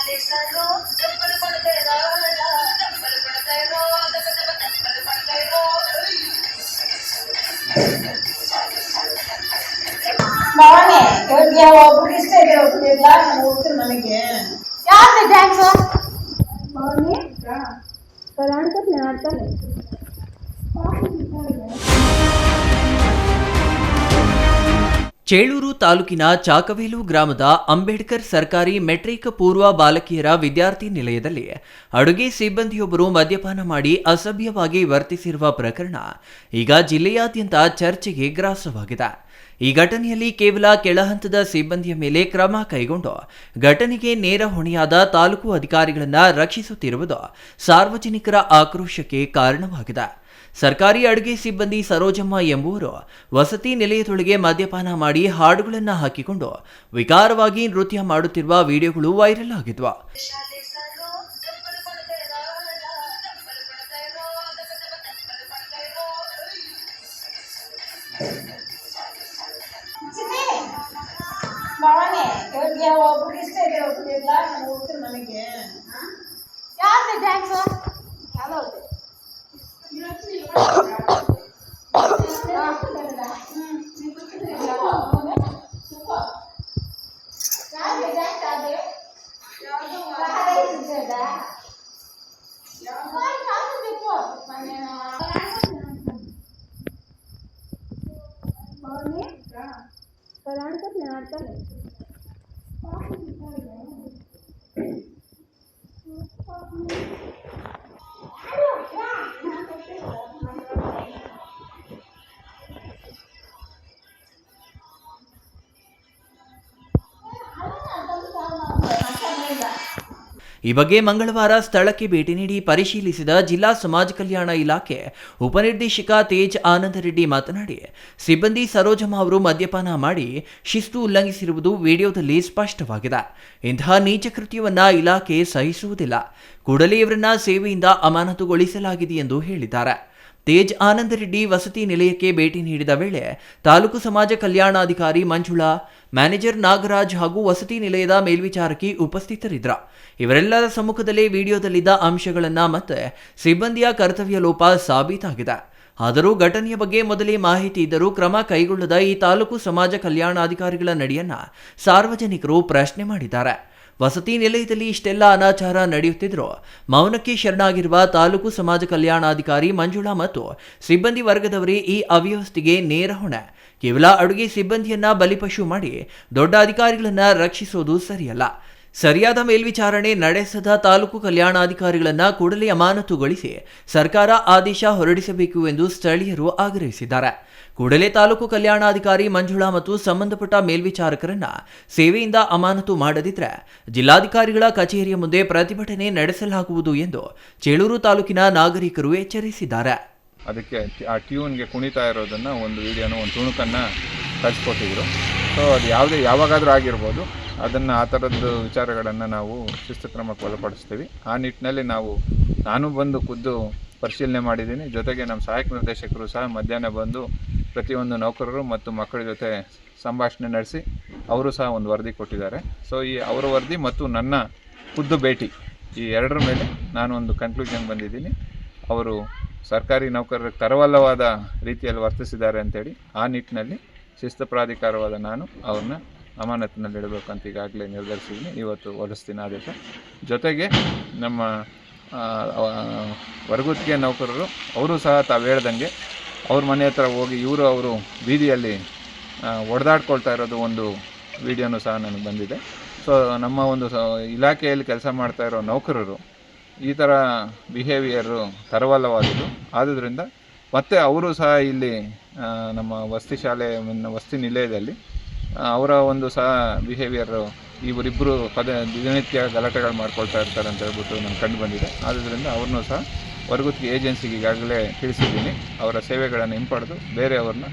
ದೇಶಾದೇಶರು double ಪಡ್ತಾ ಇರೋ double ಪಡ್ತಾ ಇರೋ ಡಬ್ಬಲ್ ಪಡ್ತಾ ಇರೋ ಭವಾನಿ ಇವಾಗ ಒಬ್ರಿಗೆ ಇಷ್ಟ ಇದೆ ಒಬ್ರಿಗೆ ಇಲ್ಲ ನಾನು ಹೋಗ್ತೀನಿ ನನಗೆ ಯಾವ್ದು ಡ್ಯಾನ್ಸು ಭವಾನಿ ಆಡ್ತಾನೆ ಆಡ್ತಾನೆ ಚೇಳೂರು ತಾಲೂಕಿನ ಚಾಕವೇಲು ಗ್ರಾಮದ ಅಂಬೇಡ್ಕರ್ ಸರ್ಕಾರಿ ಮೆಟ್ರಿಕ್ ಪೂರ್ವ ಬಾಲಕಿಯರ ವಿದ್ಯಾರ್ಥಿ ನಿಲಯದಲ್ಲಿ ಅಡುಗೆ ಸಿಬ್ಬಂದಿಯೊಬ್ಬರು ಮದ್ಯಪಾನ ಮಾಡಿ ಅಸಭ್ಯವಾಗಿ ವರ್ತಿಸಿರುವ ಪ್ರಕರಣ ಈಗ ಜಿಲ್ಲೆಯಾದ್ಯಂತ ಚರ್ಚೆಗೆ ಗ್ರಾಸವಾಗಿದೆ. ಈ ಘಟನೆಯಲ್ಲಿ ಕೇವಲ ಕೆಳಹಂತದ ಸಿಬ್ಬಂದಿಯ ಮೇಲೆ ಕ್ರಮ ಕೈಗೊಂಡು ಘಟನೆಗೆ ನೇರ ಹೊಣೆಯಾದ ತಾಲೂಕು ಅಧಿಕಾರಿಗಳನ್ನು ರಕ್ಷಿಸುತ್ತಿರುವುದು ಸಾರ್ವಜನಿಕರ ಆಕ್ರೋಶಕ್ಕೆ ಕಾರಣವಾಗಿದೆ. ಸರ್ಕಾರಿ ಅಡುಗೆ ಸಿಬ್ಬಂದಿ ಸರೋಜಮ್ಮ ಎಂಬುವರು ವಸತಿ ನಿಲಯದೊಳಗೆ ಮದ್ಯಪಾನ ಮಾಡಿ ಹಾಡುಗಳನ್ನು ಹಾಕಿಕೊಂಡು ವಿಕಾರವಾಗಿ ನೃತ್ಯ ಮಾಡುತ್ತಿರುವ ವಿಡಿಯೋಗಳು ವೈರಲ್ ಆಗಿದ್ವು. ಯಾವ ನನಗೆ ಯಾವ್ದು? कौन है करण का नाटक है। ಈ ಬಗ್ಗೆ ಮಂಗಳವಾರ ಸ್ಥಳಕ್ಕೆ ಭೇಟಿ ನೀಡಿ ಪರಿಶೀಲಿಸಿದ ಜಿಲ್ಲಾ ಸಮಾಜ ಕಲ್ಯಾಣ ಇಲಾಖೆ ಉಪನಿರ್ದೇಶಕ ತೇಜ್ ಆನಂದ ರೆಡ್ಡಿ ಮಾತನಾಡಿ, ಸಿಬ್ಬಂದಿ ಸರೋಜಮ್ಮ ಅವರು ಮದ್ಯಪಾನ ಮಾಡಿ ಶಿಸ್ತು ಉಲ್ಲಂಘಿಸಿರುವುದು ವಿಡಿಯೋದಲ್ಲಿ ಸ್ಪಷ್ಟವಾಗಿದೆ. ಇಂತಹ ನೀಚ ಕೃತ್ಯವನ್ನ ಇಲಾಖೆ ಸಹಿಸುವುದಿಲ್ಲ. ಕೂಡಲೇ ಇವರನ್ನ ಸೇವೆಯಿಂದ ಅಮಾನತುಗೊಳಿಸಲಾಗಿದೆ ಎಂದು ಹೇಳಿದ್ದಾರೆ. ತೇಜ್ ಆನಂದ ರೆಡ್ಡಿ ವಸತಿ ನಿಲಯಕ್ಕೆ ಭೇಟಿ ನೀಡಿದ ವೇಳೆ ತಾಲೂಕು ಸಮಾಜ ಕಲ್ಯಾಣಾಧಿಕಾರಿ ಮಂಜುಳಾ, ಮ್ಯಾನೇಜರ್ ನಾಗರಾಜ್ ಹಾಗೂ ವಸತಿ ನಿಲಯದ ಮೇಲ್ವಿಚಾರಕಿ ಉಪಸ್ಥಿತರಿದ್ದರು. ಇವರೆಲ್ಲರ ಸಮ್ಮುಖದಲ್ಲಿ ವಿಡಿಯೋದಲ್ಲಿದ್ದ ಅಂಶಗಳನ್ನು ಮತ್ತೆ ಸಿಬ್ಬಂದಿಯ ಕರ್ತವ್ಯ ಲೋಪ ಸಾಬೀತಾಗಿದೆ. ಆದರೂ ಘಟನೆಯ ಬಗ್ಗೆ ಮೊದಲೇ ಮಾಹಿತಿ ಇದ್ದರೂ ಕ್ರಮ ಕೈಗೊಳ್ಳದ ಈ ತಾಲೂಕು ಸಮಾಜ ಕಲ್ಯಾಣಾಧಿಕಾರಿಗಳ ನಡೆಯನ್ನ ಸಾರ್ವಜನಿಕರು ಪ್ರಶ್ನೆ ಮಾಡಿದ್ದಾರೆ. ವಸತಿ ನಿಲಯದಲ್ಲಿ ಇಷ್ಟೆಲ್ಲ ಅನಾಚಾರ ನಡೆಯುತ್ತಿದ್ರು? ಮೌನಕ್ಕೆ ಶರಣಾಗಿರುವ ತಾಲೂಕು ಸಮಾಜ ಕಲ್ಯಾಣಾಧಿಕಾರಿ ಮಂಜುಳಾ ಮತ್ತು ಸಿಬ್ಬಂದಿ ವರ್ಗದವರೇ ಈ ಅವ್ಯವಸ್ಥೆಗೆ ನೇರ ಹೊಣೆ. ಕೇವಲ ಅಡುಗೆ ಸಿಬ್ಬಂದಿಯನ್ನ ಬಲಿಪಶು ಮಾಡಿ ದೊಡ್ಡ ಅಧಿಕಾರಿಗಳನ್ನ ರಕ್ಷಿಸೋದು ಸರಿಯಲ್ಲ. ಸರಿಯಾದ ಮೇಲ್ವಿಚಾರಣೆ ನಡೆಸದ ತಾಲೂಕು ಕಲ್ಯಾಣಾಧಿಕಾರಿಗಳನ್ನು ಕೂಡಲೇ ಅಮಾನತುಗೊಳಿಸಿ ಸರ್ಕಾರ ಆದೇಶ ಹೊರಡಿಸಬೇಕು ಎಂದು ಸ್ಥಳೀಯರು ಆಗ್ರಹಿಸಿದ್ದಾರೆ. ಕೂಡಲೇ ತಾಲೂಕು ಕಲ್ಯಾಣಾಧಿಕಾರಿ ಮಂಜುಳಾ ಮತ್ತು ಸಂಬಂಧಪಟ್ಟ ಮೇಲ್ವಿಚಾರಕರನ್ನ ಸೇವೆಯಿಂದ ಅಮಾನತು ಮಾಡದಿದ್ರೆ ಜಿಲ್ಲಾಧಿಕಾರಿಗಳ ಕಚೇರಿಯ ಮುಂದೆ ಪ್ರತಿಭಟನೆ ನಡೆಸಲಾಗುವುದು ಎಂದು ಚೇಳೂರು ತಾಲೂಕಿನ ನಾಗರಿಕರು ಎಚ್ಚರಿಸಿದ್ದಾರೆ. ಅದಕ್ಕೆ ಆ ಟ್ಯೂನ್ಗೆ ಕುಣಿತಾ ಇರೋದನ್ನು ಒಂದು ವಿಡಿಯೋನ, ಒಂದು ತುಣುಕನ್ನು ಕಳಿಸ್ಕೊಟ್ಟಿದ್ರು. ಸೊ ಅದು ಯಾವುದೇ, ಯಾವಾಗಾದರೂ ಆಗಿರ್ಬೋದು. ಅದನ್ನು ಆ ಥರದ್ದು ವಿಚಾರಗಳನ್ನು ನಾವು ಶಿಸ್ತು ಕ್ರಮಕ್ಕೆ ಒಳಪಡಿಸ್ತೀವಿ. ಆ ನಿಟ್ಟಿನಲ್ಲಿ ನಾವು, ನಾನು ಬಂದು ಖುದ್ದು ಪರಿಶೀಲನೆ ಮಾಡಿದ್ದೀನಿ. ಜೊತೆಗೆ ನಮ್ಮ ಸಹಾಯಕ ನಿರ್ದೇಶಕರು ಸಹ ಮಧ್ಯಾಹ್ನ ಬಂದು ಪ್ರತಿಯೊಂದು ನೌಕರರು ಮತ್ತು ಮಕ್ಕಳ ಜೊತೆ ಸಂಭಾಷಣೆ ನಡೆಸಿ ಅವರು ಸಹ ಒಂದು ವರದಿ ಕೊಟ್ಟಿದ್ದಾರೆ. ಸೊ ಈ ಅವರ ವರದಿ ಮತ್ತು ನನ್ನ ಖುದ್ದು ಭೇಟಿ, ಈ ಎರಡರ ಮೇಲೆ ನಾನು ಒಂದು ಕನ್ಕ್ಲೂಷನ್ ಬಂದಿದ್ದೀನಿ. ಅವರು ಸರ್ಕಾರಿ ನೌಕರರ ತರವಲ್ಲವಾದ ರೀತಿಯಲ್ಲಿ ವರ್ತಿಸಿದ್ದಾರೆ ಅಂತೇಳಿ ಆ ನಿಟ್ಟಿನಲ್ಲಿ ಶಿಸ್ತು ಪ್ರಾಧಿಕಾರವಾದ ನಾನು ಅವ್ರನ್ನ ಅಮಾನತಿನಲ್ಲಿ ಇಡಬೇಕಂತ ಈಗಾಗಲೇ ನಿರ್ಧರಿಸಿದ್ದೀನಿ. ಇವತ್ತು ಹೊರಡಿಸ್ತೀನಿ ಆದೇಶ ಜೊತೆಗೆ ನಮ್ಮ ವರ್ಗುತ್ತಿಗೆ ನೌಕರರು, ಅವರು ಸಹ ತಾವು ಹೇಳ್ದಂಗೆ ಅವ್ರ ಮನೆ ಹತ್ರ ಹೋಗಿ ಇವರು ಅವರು ಬೀದಿಯಲ್ಲಿ ಒಡೆದಾಡ್ಕೊಳ್ತಾ ಇರೋದು ಒಂದು ವಿಡಿಯೋನೂ ಸಹ ನನಗೆ ಬಂದಿದೆ. ಸೊ ನಮ್ಮ ಒಂದು ಇಲಾಖೆಯಲ್ಲಿ ಕೆಲಸ ಮಾಡ್ತಾ ಇರೋ ನೌಕರರು ಈ ಥರ ಬಿಹೇವಿಯರು ತರವಲ್ಲವಾದದ್ದು. ಆದುದರಿಂದ ಮತ್ತೆ ಅವರು ಸಹ ಇಲ್ಲಿ ನಮ್ಮ ವಸತಿ ಶಾಲೆ ವಸತಿ ನಿಲಯದಲ್ಲಿ ಅವರ ಒಂದು ಸಹ ಬಿಹೇವಿಯರು ಇವರಿಬ್ಬರು ಪದ, ದಿನನಿತ್ಯ ಗಲಾಟೆಗಳು ಮಾಡ್ಕೊಳ್ತಾ ಇರ್ತಾರೆ ಅಂತ ಹೇಳ್ಬಿಟ್ಟು ನಾನು ಕಂಡು ಬಂದಿದೆ. ಆದ್ದರಿಂದ ಅವ್ರನ್ನೂ ಸಹ ಹೊರಗುತ್ತಿಗೆ ಏಜೆನ್ಸಿಗೆ ಈಗಾಗಲೇ ತಿಳಿಸಿದ್ದೀನಿ. ಅವರ ಸೇವೆಗಳನ್ನು ಹಿಂಪಡೆದು ಬೇರೆಯವ್ರನ್ನ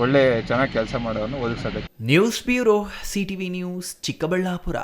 ಒಳ್ಳೆ ಚೆನ್ನಾಗಿ ಕೆಲಸ ಮಾಡೋರನ್ನ ಒದಗಿಸಬೇಕು news bureau, CTV news, Chikkaballapur.